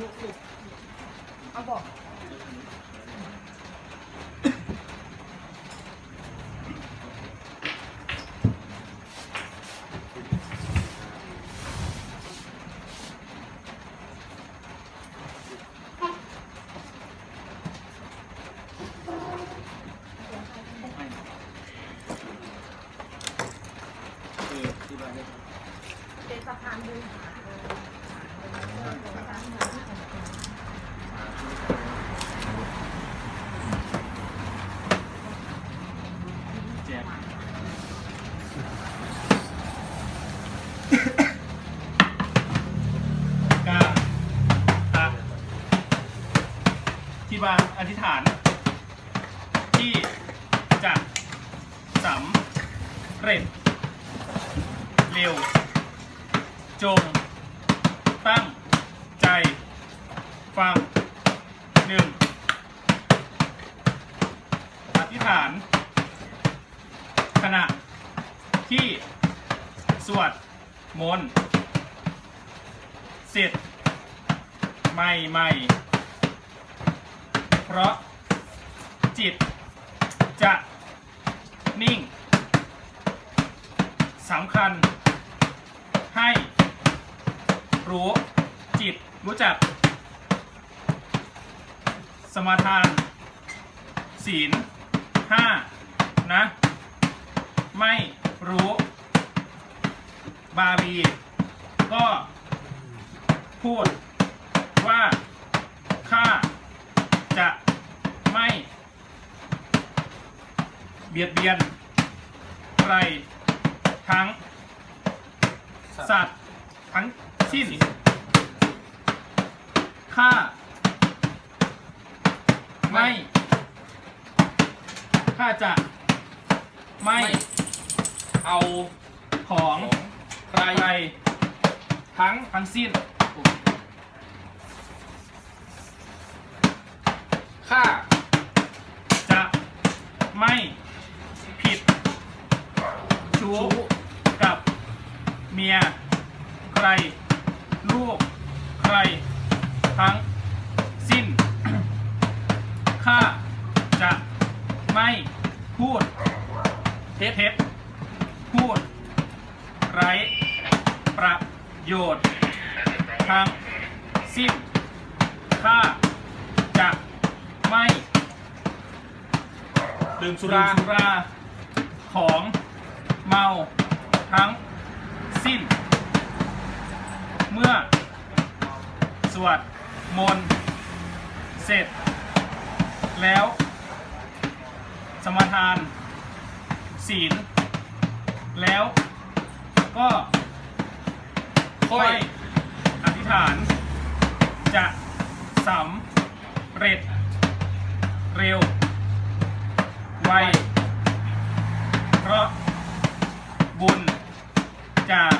ลูกลูกเอาบอกคือที่บ้านเนี่ยเป็นสะพานเดินหาเลย หาเลยหาเลยหาที่ของคุณแจ๊บกาอะที่บางอธิษฐาน ที่จะสำเร็จ เร็ว จง ตั้งใจ ฟังหนึ่งอธิษฐาน ขณะที่สวดมนต์เสร็จใหม่ใหม่เพราะจิตจะนิ่งสำคัญ รู้ จิตรู้จัก สมาทาน ศีลห้านะ ไม่รู้ บาลีก็พูดว่าข้าจะไม่เบียดเบียนใครทั้ง สัตว์ทั้ง สิ้นข้าไม่ข้าจะไม่เอาของใครใครทั้งทั้งสิ้น ข้าจะไม่ผิดชู้ชู้กับเมียใคร ลูกใครทั้งสิ้น ข้าจะไม่พูดเท็จเท็จพูดไร้ประโยชน์ทั้งสิ้น ข้าจะไม่ดื่มสุราสุราของเมาทั้งสิ้น เมื่อ สวดมนต์เสร็จ แล้ว สมทาน ศีล แล้วก็ค่ค่อยอธิษฐาน จะสำเร็จ เร็ว ไว เพราะบุญจาก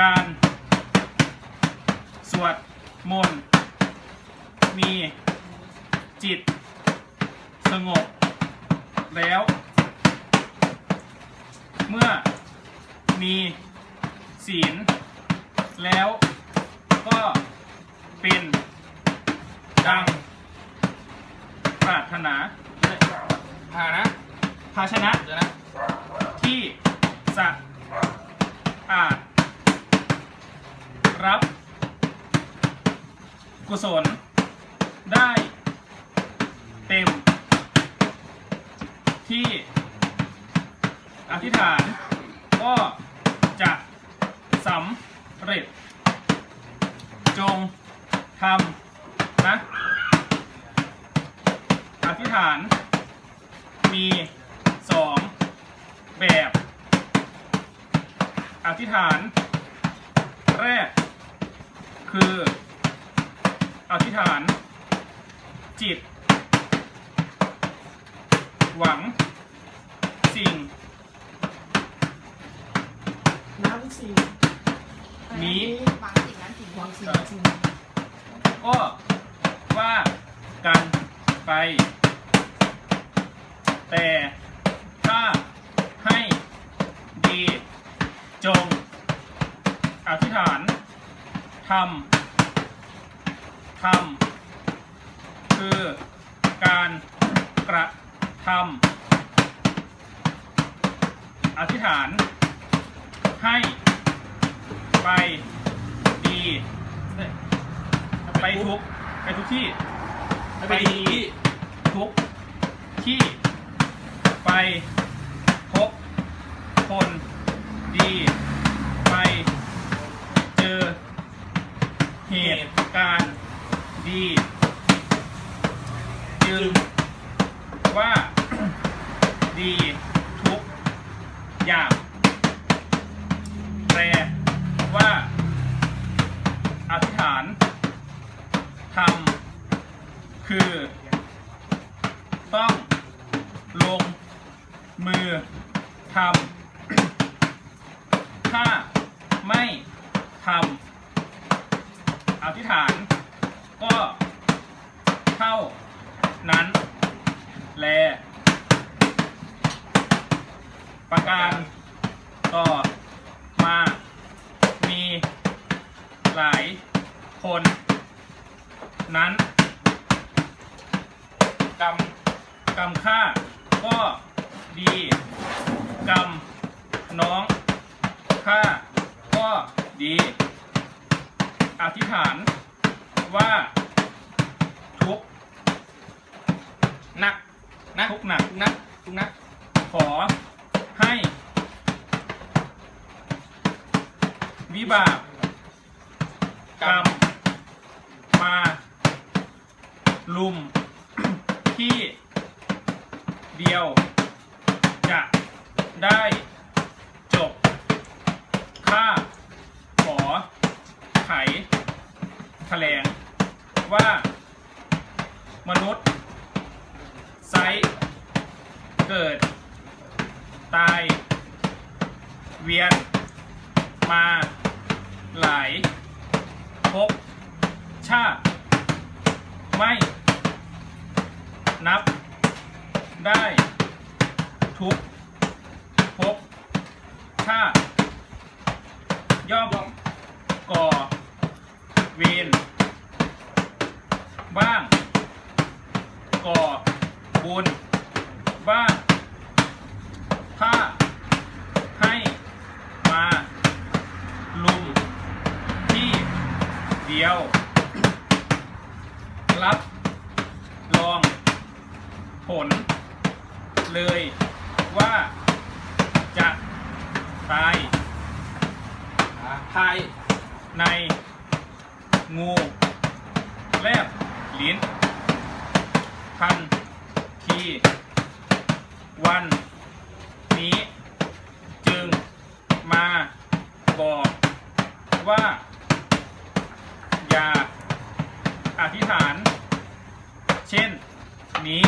การ วดมนต์มีจิต สงบ แล้ว เมื่อมีศีล แล้วก็เป็นดังปรารถนาผ่านะภาชนะเดี๋ยวนะที่สะอาดรับ กุศล ได้ เต็ม ที่อธิษฐาน ก็จะสำเร็จ จงทำนะ อธิษฐาน มีสองแบบ อธิษฐาน แรก คือ อธิษฐาน จิต หวัง สิ่งน้ำสีนี้บางสิ่งนั้นสิ่งบางสิ่งสิ่งก็ว่ากันไป แต่ถ้าให้ดีจง อธิษฐานทำ ทำคือการกระทำอธิษฐานให้ไปดีไปทุกไปทุกที่ให้ไปดีที่ทุกที่ไปพบคนดี ไปเจอเหตุการณ์ ดีจึงว่า ดีทุกอย่างแปลว่าอธิษฐานทำคือ ต้องลงมือทำถ้าไม่ทำอธิษฐาน ก็เท่านั้น แล ประการ ต่อมา มีหลายคน นั้นกรรมกรรมข้าก็ดีกรรมน้องข้าก็ดี อธิษฐานว่าทุกนักนักทุกหนักทุกนักทุกนักขอให้ วิบากกรรมมา ลุม ที่ เดียว จะได้จบ ข้า ขอ ไขแถลง ว่า มนุษย์ ไซส์เกิด ตาย เวียน มาหลายภพชาติ ไม่นับได้ ทุกภพชาติย่อมก่อเวรบ้างก่อบุญบ้างถ้าให้มาลุมที่เดียว รับรองผลเลย ว่าจะตายอ่าพายในงูแลบลิ้นทันทีวันนี้ จึงมาบอกว่า อย่าอธิษฐาน เช่นนี้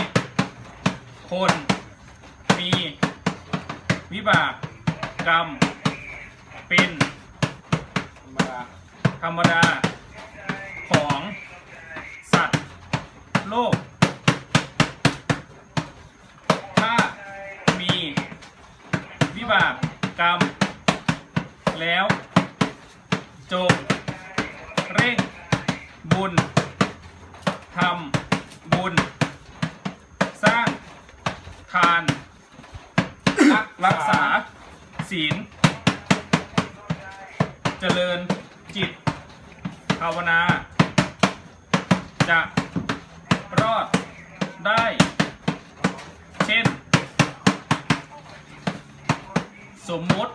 คน มีวิบากกรรม เป็นธรรมดาธรรมดาของสัตว์โลก ถ้ามีวิบากกรรม แล้วจงเร่งบุญทำบุญ สร้างทาน รักษา ศีล เจริญจิต ภาวนา จะรอดได้ เช่น สมมติ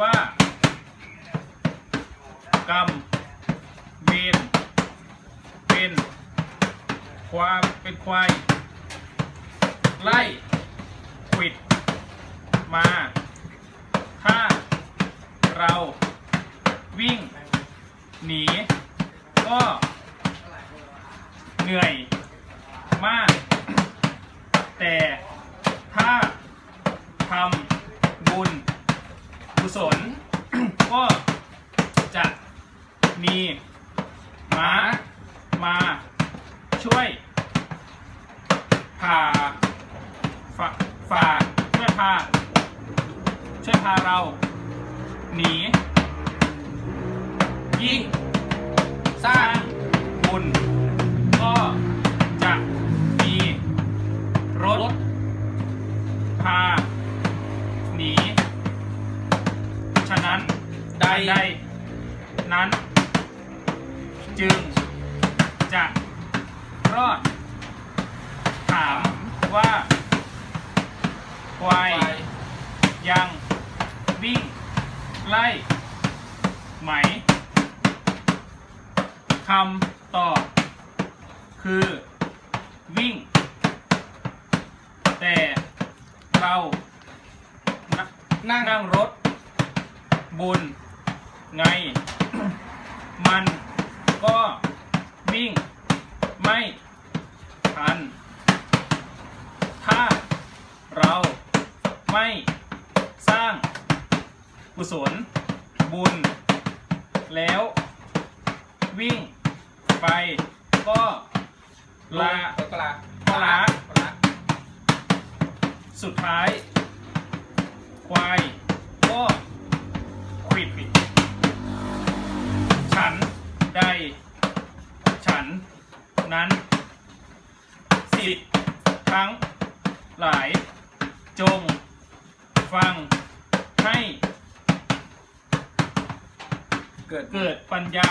ว่ากรรมเวรเป็นความเป็นควาย ไล่ขวิด มา ถ้าเราวิ่งหนีก็เหนื่อยมาก แต่ถ้าทำบุญกุศล ก็จะมีม้ามาช่วยพาฝาฝ่าช่วยพา ช่วยพาเรา หนียิ่งสร้างบุญก็จะมีรถ พา หนี ฉะนั้นใดใดนั้น จึงจะรอด ถามว่าควายควายยัง วิ่ง ไล่ ไหมคำตอบคือ วิ่ง แต่เรานนั่งนั่งรถ บุญ ไง มันก็วิ่ง ไม่ทัน ถ้าเราไม่สร้าง กุศล บุญ แล้ว วิ่ง ไปก็ลาลาก็ลาก็ลาก็ลาสุดท้าย ควาย ก็ขวิดฉันใด ฉัน นั้น สิทธิ์ทั้ง หลาย จง ฟัง ให้ เกิดเกิดปัญญา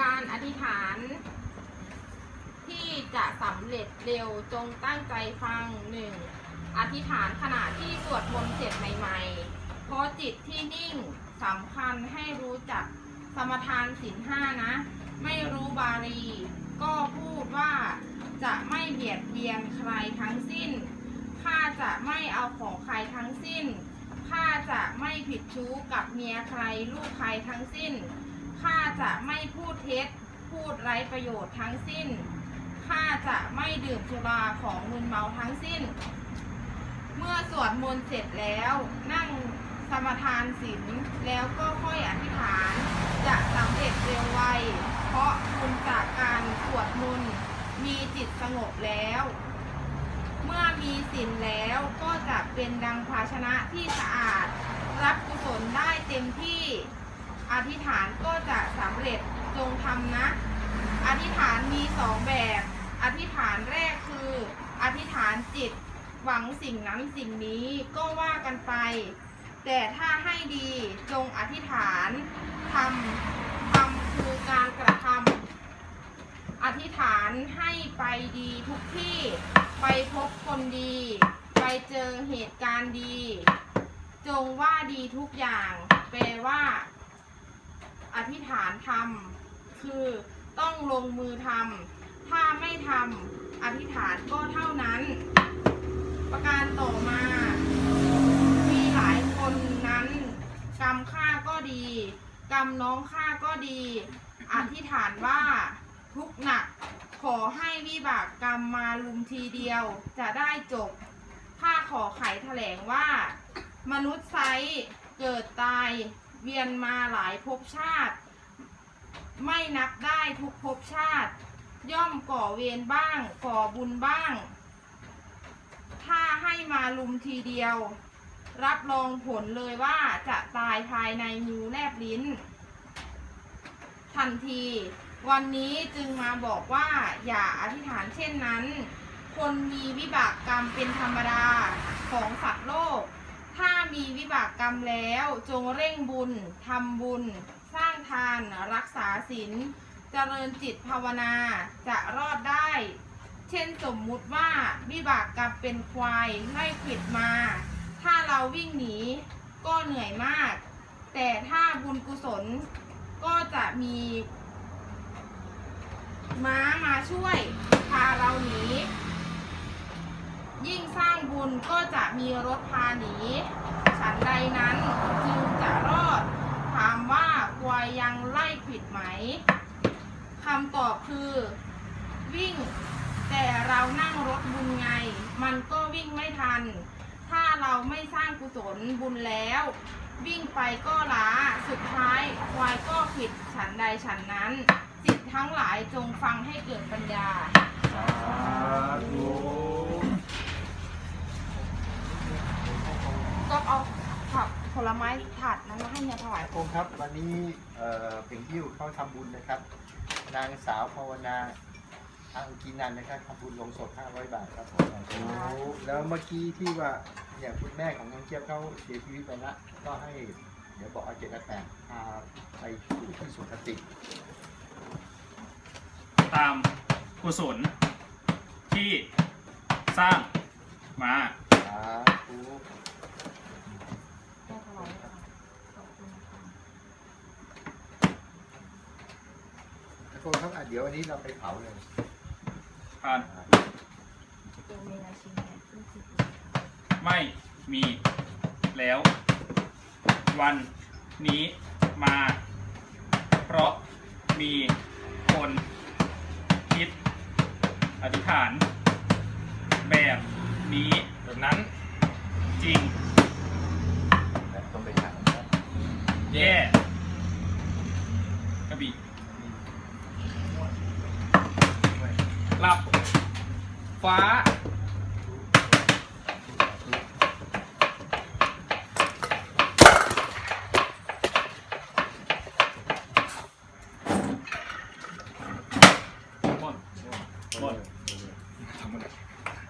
การอธิษฐาน ที่จะสำเร็จเร็วจงตั้งใจฟังหนึ่งอธิษฐานขณะที่สวดมนต์เสร็จใหม่ๆเพ ราะจิตที่นิ่งสำคัญให้รู้จักสมทานศีลห้านะ ไม่รู้บาลี ก็พูดว่าจะไม่เบียดเบียนใครทั้งสิ้น ข้าจะไม่เอาของใครทั้งสิ้น ข้าจะไม่ผิดชู้กับเมียใครลูกใครทั้งสิ้น ข้าจะไม่พูดเท็จ พูดไร้ประโยชน์ทั้งสิ้น ข้าจะไม่ดื่มสุราของมึนเมาทั้งสิ้น เมื่อสวดมนต์เสร็จแล้วนั่ง สมทานศีลแล้วก็ค่อยอธิษฐาน จะสำเร็จเร็วไว เพราะคุณจากการสวดมนต์มีจิตสงบแล้ว เมื่อมีศีลแล้วก็จะเป็นดังภาชนะที่สะอาด รับกุศลได้เต็มที่อธิษฐานก็จะสำเร็จจงทำนะ อธิษฐานมีสองแบบ อธิษฐานแรกคือ อธิษฐานจิตหวังสิ่งนั้นสิ่งนี้ก็ว่ากันไป แต่ถ้าให้ดีจงอธิษฐานทำทำคือการกระทำอธิษฐานให้ไปดีทุกที่ไปพบคนดี ไปเจอเหตุการณ์ดี จงว่าดีทุกอย่างแปลว่า อธิษฐานทำคือต้องลงมือทำถ้าไม่ทำอธิษฐานก็เท่านั้น ประการต่อมา กรรมข้าก็ดี กรรมน้องข้าก็ดี อธิษฐานว่าทุกหนัก ขอให้วิบากกรรมมาลุมทีเดียวจะได้จบถ้าขอไขแถลงว่า มนุษย์ไซส์เกิดตายเวียนมาหลายภพชาติ ไม่นับได้ทุกภพชาติ ย่อมก่อเวรบ้าง ก่อบุญบ้าง ถ้าให้มาลุมทีเดียว รับรองผลเลยว่าจะตายภายในมือแลบลิ้น ทันที วันนี้จึงมาบอกว่าอย่าอธิษฐานเช่นนั้น คนมีวิบากกรรมเป็นธรรมดาของสัตว์โลก ถ้ามีวิบากกรรมแล้วจงเร่งบุญทำบุญ สร้างทานรักษาศีลเจริญจิตภาวนาจะรอดได้ เช่นสมมุติว่าวิบากกรรมเป็นควายไล่ขิดมา ถ้าเราวิ่งหนีก็เหนื่อยมาก แต่ถ้าบุญกุศลก็จะมี ม้ามาช่วย พาเราหนี ยิ่งสร้างบุญก็จะมีรถพาหนี ฉันใดนั้นจึงจะรอด ถามว่าควายยังไล่ผิดไหมคำตอบคือ วิ่ง แต่เรานั่งรถบุญไง มันก็วิ่งไม่ทัน ถ้าเราไม่สร้างกุศลบุญแล้ว วิ่งไปก็ล้าสุดท้ายควายก็ผิดฉันใดฉันนั้นจิตทั้งหลายจงฟังให้เกิดปัญญา สาธุก็เอาผักผลไม้ถาดนั้นมาให้เนี่ยถวายคงครับ วันนี้เอ่อเพ่งพิ้วเขาทำบุญนะครับ นางสาวภาวนา อังกีนันนะครับทำบุญลงศพ500 บาทครับผมโอ้แล้วเมื่อกี้ที่ว่าเนี่ยคุณแม่ของน้องเจี๊ยบเขาเสียชีวิตไปละก็ให้เดี๋ยวบอกเอาเจ็ดแปดพาไปสู่ที่สุคติตามกุศลที่สร้างมาสาธุให้ถวายค่ะขอบคุณค่ะแล้วก็ครับอะเดี๋ยววันนี้เราไปเผาเลย ผ่านเจอเมนาชินเนี่ยซึ่งคือไม่มีแล้ว วันนี้มา เพราะมีคนคิดอธิษฐาน แบบนี้แบบนั้นจริง ต้องไปถามครับแย่กระบี่หลับ ฟ้า